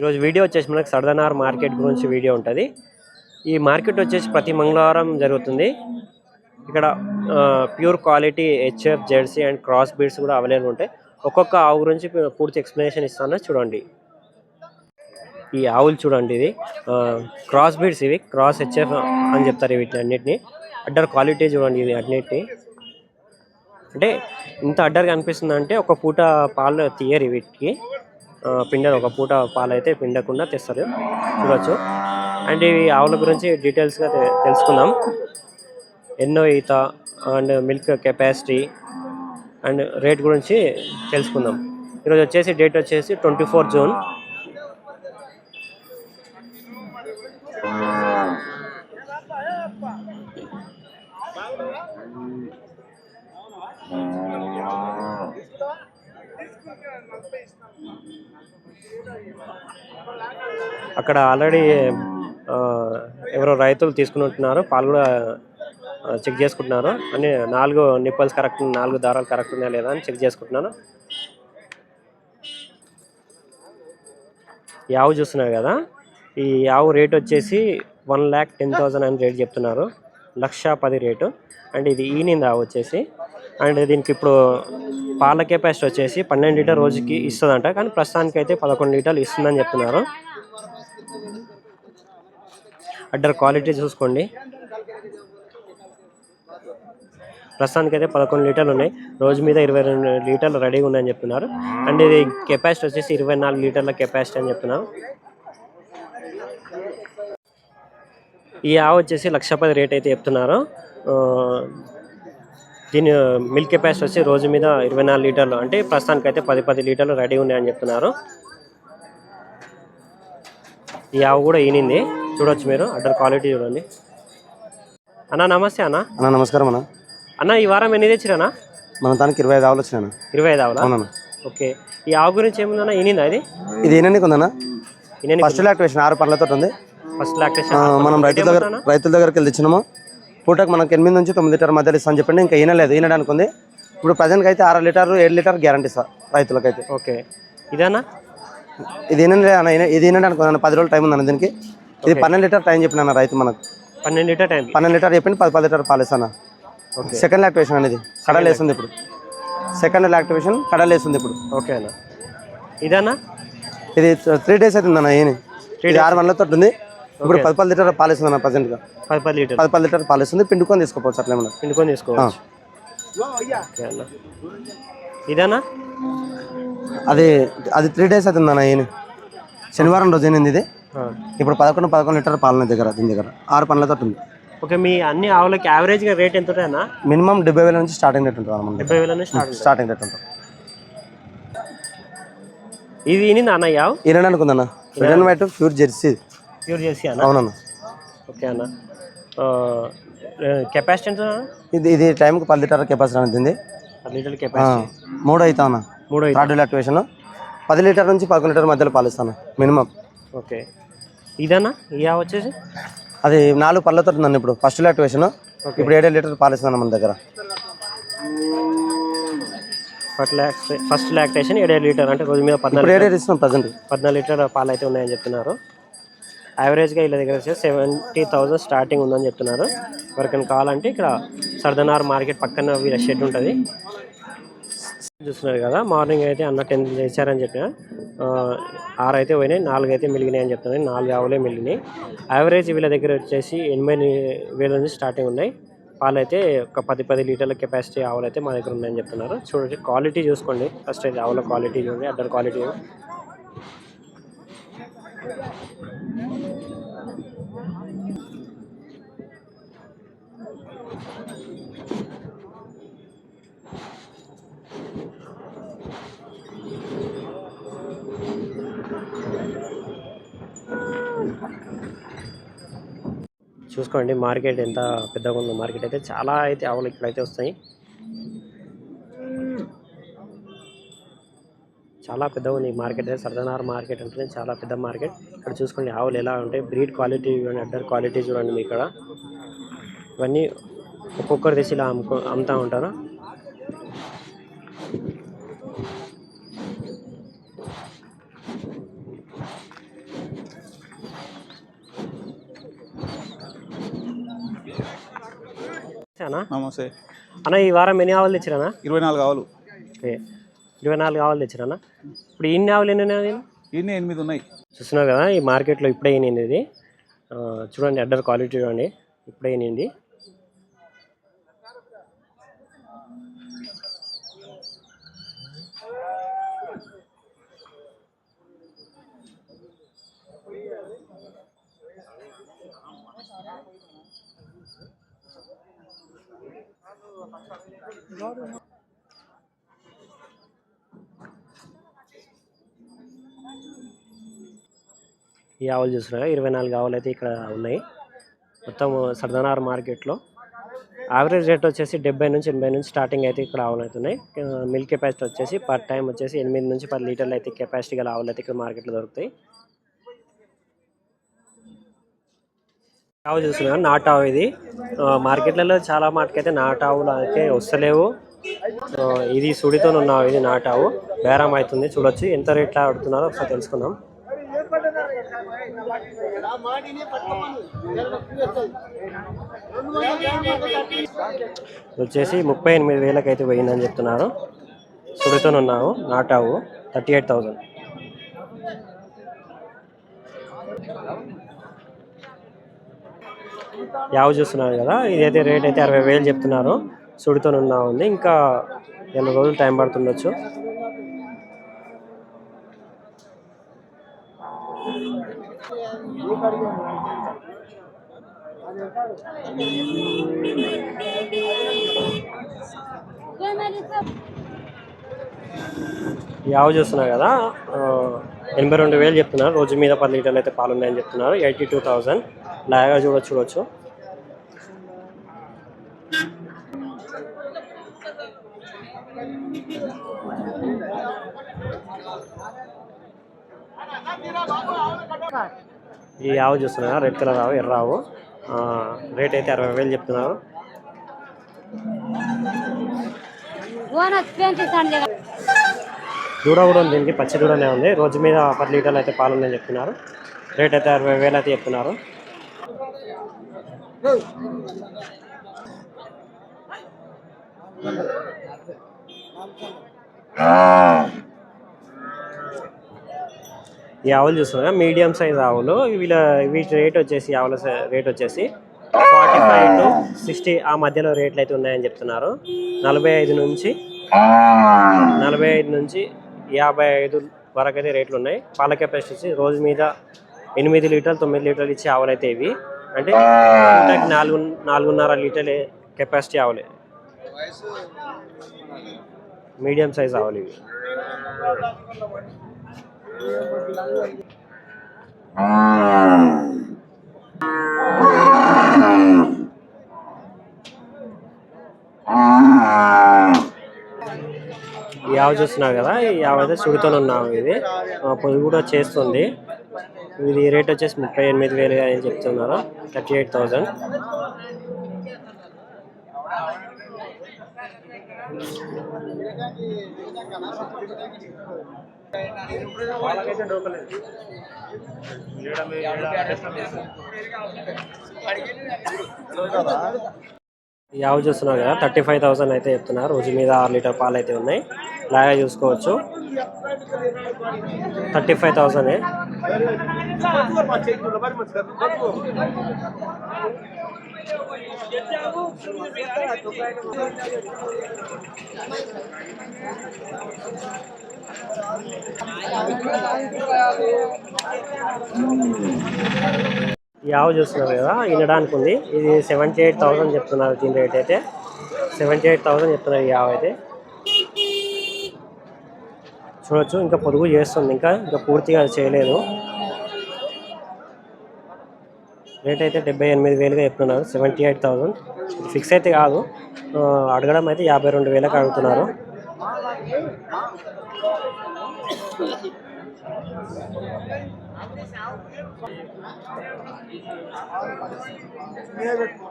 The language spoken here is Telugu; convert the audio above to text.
ఈరోజు వీడియో వచ్చేసి మనకు సర్దనార్ మార్కెట్ గురించి వీడియో ఉంటుంది. ఈ మార్కెట్ వచ్చేసి ప్రతి మంగళవారం జరుగుతుంది. ఇక్కడ pure quality HF jersey and cross breeds కూడా అవైలబుల్ ఉంటాయి. ఒక్కొక్క ఆవు గురించి పూర్తి ఎక్స్ప్లెనేషన్ ఇస్తాను. చూడండి. ఈ ఆవులు చూడండి ఇది క్రాస్ బీడ్స్ ఇవి. క్రాస్ హెచ్ఎఫ్ అని చెప్తారు వీటిని అన్నిటిని. అడ్డర్ క్వాలిటీ చూడండి ఇది అన్నిటిని. అంటే ఇంత అడ్డర్గా అనిపిస్తుంది అంటే ఒక పూట పాలు తీయరు వీటికి. ఆ, ఒక పూట పాలైతే అయితే పిండకుండా తెస్తారు. చూడొచ్చు. అండ్ ఇవి ఆవుల గురించి డీటెయిల్స్గా తెలుసుకుందాం. ఎన్నో ఈత and milk capacity and rate గురించి తెలుసుకుందాం. ఈరోజు వచ్చేసి డేట్ వచ్చేసి ట్వంటీ ఫోర్ జూన్. అక్కడ ఆల్రెడీ ఎవరో రైతులు తీసుకుని ఉంటున్నారు పాలు కూడా చెక్ చేసుకుంటున్నారు. అని నాలుగు నిప్పల్స్ కరెక్ట్ నాలుగు దారాలు కరెక్ట్ ఉన్నాయా లేదా అని చెక్ చేసుకుంటున్నాను యావు ఆవు చూస్తున్నారు కదా? ఈ ఆవు రేట్ వచ్చేసి వన్ ల్యాక్ టెన్ థౌజండ్ అని రేట్ చెప్తున్నారు. లక్ష పది రేటు. అండ్ ఇది ఈనింది ఆవు వచ్చేసి. అండ్ దీనికి ఇప్పుడు పాల కెపాసిటీ వచ్చేసి పన్నెండు లీటర్ రోజుకి ఇస్తుందంట. కానీ ప్రస్తుతానికి అయితే పదకొండు లీటర్లు ఇస్తుందని చెప్తున్నారు. అడ్డర్ క్వాలిటీ చూసుకోండి. ప్రస్తుతానికి అయితే పదకొండు లీటర్లు ఉన్నాయి. రోజు మీద ఇరవై రెండు లీటర్లు రెడీగా ఉన్నాయని చెప్తున్నారు. అండ్ ఇది కెపాసిటీ వచ్చేసి ఇరవై నాలుగు లీటర్ల కెపాసిటీ అని చెప్తున్నారు. ఈ ఆవు వచ్చేసి లక్ష పది రేట్ అయితే చెప్తున్నారు. దీని మిల్క్ కెపాసిటీ వచ్చి రోజు మీద ఇరవై నాలుగు లీటర్లు అంటే ప్రస్తుతానికి అయితే పది పది లీటర్లు రెడీ ఉన్నాయని చెప్తున్నారు. ఈ ఆవు కూడా ఈనింది. చూడొచ్చు మీరు అడ్డర్ క్వాలిటీ చూడండి. అన్న నమస్తే అన్న. అన్న నమస్కారం అన్న. అన్న ఈ వారం ఎన్ని తెచ్చిరన్నా? మన దానికి ఇరవై ఐదు ఆవులు వచ్చినాయి ఇరవై ఐదు ఆవులా? అవునన్న. ఓకే. ఈ ఆవు గురించి ఏముందన్న? ఈనిందా ఇది? ఇది ఎన్ని ఉందన్న ఫస్ట్ లాక్టివేషన్ ఆరు పనులతో ఉంది. ఫస్ట్ లాక్టేషన్ మనం రైతుల దగ్గర రైతుల దగ్గరికి వెళ్ళి తెచ్చినాము. పూటకు మనకి ఎనిమిది నుంచి తొమ్మిది లీటర్ మధ్యలో ఇస్తాను చెప్పండి. ఇంకా ఈనలేదు ఈనడానికి ఉంది ఇప్పుడు ప్రజెంట్కి అయితే ఆరు లీటర్ ఏడు లీటర్ గ్యారంటీ సార్ రైతులకైతే. ఓకే. ఇదన్నా ఇది ఈనలే అన్న ఈన- ఇది ఈనడానికి ఉందన్న పది రోజులు టైం ఉందన్న దీనికి. ఇది పన్నెండు లీటర్ టైం చెప్పిన అన్న రైతు మనకు. పన్నెండు లీటర్ టైం. పన్నెండు లీటర్ చెప్పింది పది పది లీటర్ పాలిస్తాను ఓకే. సెకండ్ లాక్టివేషన్ అనేది. కడలు వేస్తుంది ఇప్పుడు. సెకండ్ లాక్టివేషన్ కడలు వేస్తుంది ఇప్పుడు. ఓకే అన్న. ఇదన్నా ఇది త్రీ డేస్ అవుతుంది అన్న ఈయన ఇది ఆరు వందలతో ఉంది. ఇప్పుడు పది పది లీటర్ పాలిస్తుంది అన్న ప్రజెంట్గా. పది పది లీటర్ పది పది లీటర్ పాలిస్తుంది పిండుకొని తీసుకోవచ్చు అట్లా ఏమన్నా? పిండుకొని తీసుకోవచ్చు. ఓకే అన్న. ఇదన్నా అది అది త్రీ డేస్ అవుతుంది అన్న ఈయన. శనివారం రోజు అయినది ఇది. ఇప్పుడు పదకొండు పదకొండు లీటర్ పాలన దగ్గర దీని దగ్గర. ఆరు పనులతో ఉంది. ఓకే మీ అన్ని ఆవులకి యావరేజ్గా రేట్ ఎంత ఉంటాయన్నా మినిమం డెబ్బై వేల నుంచి స్టార్టింగ్ రేట్ ఉంటుంది మన డెబ్బై వేల నుంచి స్టార్ట్ స్టార్టింగ్ రేట్ ఉంటుంది. ఇది ఇనిందా అన్న ఈ ఆవు ఈయన అనుకుందన్న red white pure jersey pure చేసి అన్న? అవునన్న. ఓకే అన్న. కెపాసిటీ ఎంత? ఇది ఇది టైంకి పది లీటర్ కెపాసిటీ అనేది పది లీటర్ కెపాసిటీ. మూడు అవుతా అన్న. మూడు థర్డ్ లాక్టివేషన్ పది లీటర్ నుంచి పదకొండు లీటర్ మధ్యలో పాలిస్తాను మినిమం. ఓకే. ఇదన్నా? ఆవు వచ్చేసి? అది నాలుగు పళ్ళతో ఉందండి ఇప్పుడు ఫస్ట్ లాక్టివేషన్ ఇప్పుడు ఏడే లీటర్ పాలిస్తాను మన దగ్గర. ఫస్ట్ లాక్టేషన్ ఏడు లీటర్ అంటే రోజు మీద పద్నాలుగు ఏడే ఇస్తున్నాం ప్రజెంట్ పద్నాలుగు లీటర్ పాలు అయితే ఉన్నాయని చెప్తున్నారు. యావరేజ్గా వీళ్ళ దగ్గర వచ్చేసి సెవెంటీ థౌజండ్ స్టార్టింగ్ ఉందని చెప్తున్నారు. ఎవరికైనా కావాలంటే ఇక్కడ సర్దనార్ మార్కెట్ పక్కన వీళ్ళ షెడ్ ఉంటుంది. చూస్తున్నారు కదా మార్నింగ్ అయితే అన్న టెన్ చేశారని చెప్పిన. ఆరు అయితే పోయినాయి నాలుగు అయితే మిలిగినాయి అని చెప్తున్నాయి నాలుగు ఆవులే మిలిగినాయి యావరేజ్ వీళ్ళ దగ్గర వచ్చేసి ఎనభై వేల నుంచి స్టార్టింగ్ ఉన్నాయి. పాలైతే ఒక పది పది లీటర్ల కెపాసిటీ ఆవులు అయితే మా దగ్గర ఉన్నాయని చెప్తున్నారు. చూడండి క్వాలిటీ చూసుకోండి. ఫస్ట్ అయితే ఆవుల క్వాలిటీ చూడండి అడ్డర్ క్వాలిటీ చూసుకోండి మార్కెట్ ఎంత పెద్దగా ఉందో మార్కెట్ అయితే చాలా అయితే ఆవులు ఇక్కడైతే వస్తాయి. చాలా పెద్ద ఉంది ఈ మార్కెట్ సర్దనార్ మార్కెట్ అంటే చాలా పెద్ద మార్కెట్. ఇక్కడ చూసుకోండి ఆవులు ఎలా ఉంటాయి. బ్రీడ్ క్వాలిటీ చూడండి అడ్డర్ క్వాలిటీ చూడండి మీ ఇక్కడ. ఇవన్నీ ఒక్కొక్కరు తెచ్చి ఇలా అమ్ముకో అమ్ముతూ ఉంటారు. అన్న? ఈ వారం ఎన్ని ఆవులు తెచ్చిరానా ఇరవై నాలుగు ఆవులు. ఓకే. ఇరవై నాలుగు ఆవులు తెచ్చిరానా ఇప్పుడు ఇన్ని ఆవులు ఎన్ని ఉన్నాయి? ఇన్ని ఎనిమిది ఉన్నాయి. చూస్తున్నారు కదా ఈ మార్కెట్లో ఇప్పుడే ఈనింది ఇది. చూడండి అడ్డర్ క్వాలిటీ చూడండి ఇప్పుడే ఈనింది ఈ ఆవులు చూస్తున్నారు ఇరవై నాలుగు ఆవులు అయితే ఇక్కడ ఉన్నాయి. మొత్తం సర్దనార్ మార్కెట్లో. యావరేజ్ రేట్ వచ్చేసి డెబ్బై నుంచి ఎనభై నుంచి స్టార్టింగ్ అయితే ఇక్కడ ఆవులు అవుతున్నాయి మిల్క్ కెపాసిటీ వచ్చేసి పర్ టైం వచ్చేసి ఎనిమిది నుంచి పది లీటర్లు అయితే కెపాసిటీ గల ఆవులు అయితే ఇక్కడ మార్కెట్లో దొరుకుతాయి. ఆవు చూస్తున్నాను నాటు ఆవు ఇది. మార్కెట్లలో చాలా మాటకైతే నాటు ఆవులు అయితే వస్తలేవు ఇది సుడితో ఉన్నావు ఇది నాటు ఆవు. బేరం అవుతుంది చూడొచ్చు. ఎంత రేట్లో ఆడుతున్నారో ఒకసారి తెలుసుకుందాం. వచ్చేసి ముప్పై ఎనిమిది వేలకు అయితే పోయిందని చెప్తున్నారు. సుడితో ఉన్నావు నాటావు థర్టీ ఎయిట్ థౌజండ్ యావ చూస్తున్నారు కదా ఇదైతే రేట్ అయితే అరవై వేలు చెప్తున్నారు. సుడితో ఉన్నా ఉంది ఇంకా ఎన్ని రోజులు టైం పడుతుండొచ్చు. యావ చేస్తున్నారు చూస్తున్నారు కదా ఎనభై రెండు వేలు చెప్తున్నారు. రోజు మీద పది లీటర్లు అయితే పాలు ఉన్నాయని చెప్తున్నారు. Eighty two thousand. లాగా చూడొచ్చు చూడొచ్చు. ఈ ఆవు చూస్తున్నారు రెడ్ కలర్ ఆవు ఎర్ర ఆవు. ఆ, రేట్ అయితే అరవై వేలు చెప్తున్నారు. దూడ కూడా ఉంది దీనికి పచ్చి దూడనే ఉంది. రోజు మీద పది లీటర్లు అయితే పాలు ఉన్నాయని చెప్తున్నారు. రేట్ అయితే అరవై వేలు అయితే చెప్తున్నారు. ఈ ఆవులు చూస్తున్నా మీడియం సైజ్ ఆవులు. వీళ్ళ వీటి రేట్ వచ్చేసి ఆవుల రేట్ వచ్చేసి ఫార్టీ ఫైవ్ టు సిక్స్టీ ఆ మధ్యలో రేట్లు అయితే ఉన్నాయని చెప్తున్నారు. నలభై ఐదు నుంచి నలభై ఐదు నుంచి యాభై ఐదు వరకు అయితే రేట్లు ఉన్నాయి. పాల కెపాసిటీ వచ్చి రోజు మీద ఎనిమిది లీటర్లు తొమ్మిది లీటర్లు ఇచ్చే ఆవులు అయితే ఇవి. అంటే నాలుగు నాలుగున్నర లీటర్ల కెపాసిటీ ఆవులే. మీడియం సైజ్ ఆవులు ఇవి. యావ చూస్తున్నావు కదా ఈ ఆవు అయితే ఇది. ఆ, పొదుగు కూడా చేస్తుంది. ఇది రేట్ వచ్చేసి ముప్పై ఎనిమిది వేలు అని చెప్తున్నారు థర్టీ ఎయిట్ థౌజండ్ ఈ ఆవు చూస్తున్నారు కదా థర్టీ ఫైవ్ థౌసండ్ అయితే చెప్తున్నారు. రోజు మీద ఆరు లీటర్ పాలు అయితే ఉన్నాయి. లాగా చూసుకోవచ్చు. థర్టీ ఫైవ్ థౌసండ్ యావ చూస్తున్నారు కదా వినడానికి ఉంది. ఇది సెవెంటీ ఎయిట్ థౌసండ్ చెప్తున్నారు దీని రేట్ అయితే. సెవెంటీ ఎయిట్ థౌసండ్ చెప్తున్నారు యావ అయితే. చూడొచ్చు ఇంకా పొదుగు చేస్తుంది. ఇంకా ఇంకా పూర్తిగా అది చేయలేదు. రేట్ అయితే డెబ్బై ఎనిమిది వేలుగా చెప్తున్నారు సెవెంటీ ఎయిట్ థౌసండ్ ఫిక్స్ అయితే కాదు. అడగడం అయితే యాభై రెండు వేలకు అడుగుతున్నారు. నేనే పెట్టుకో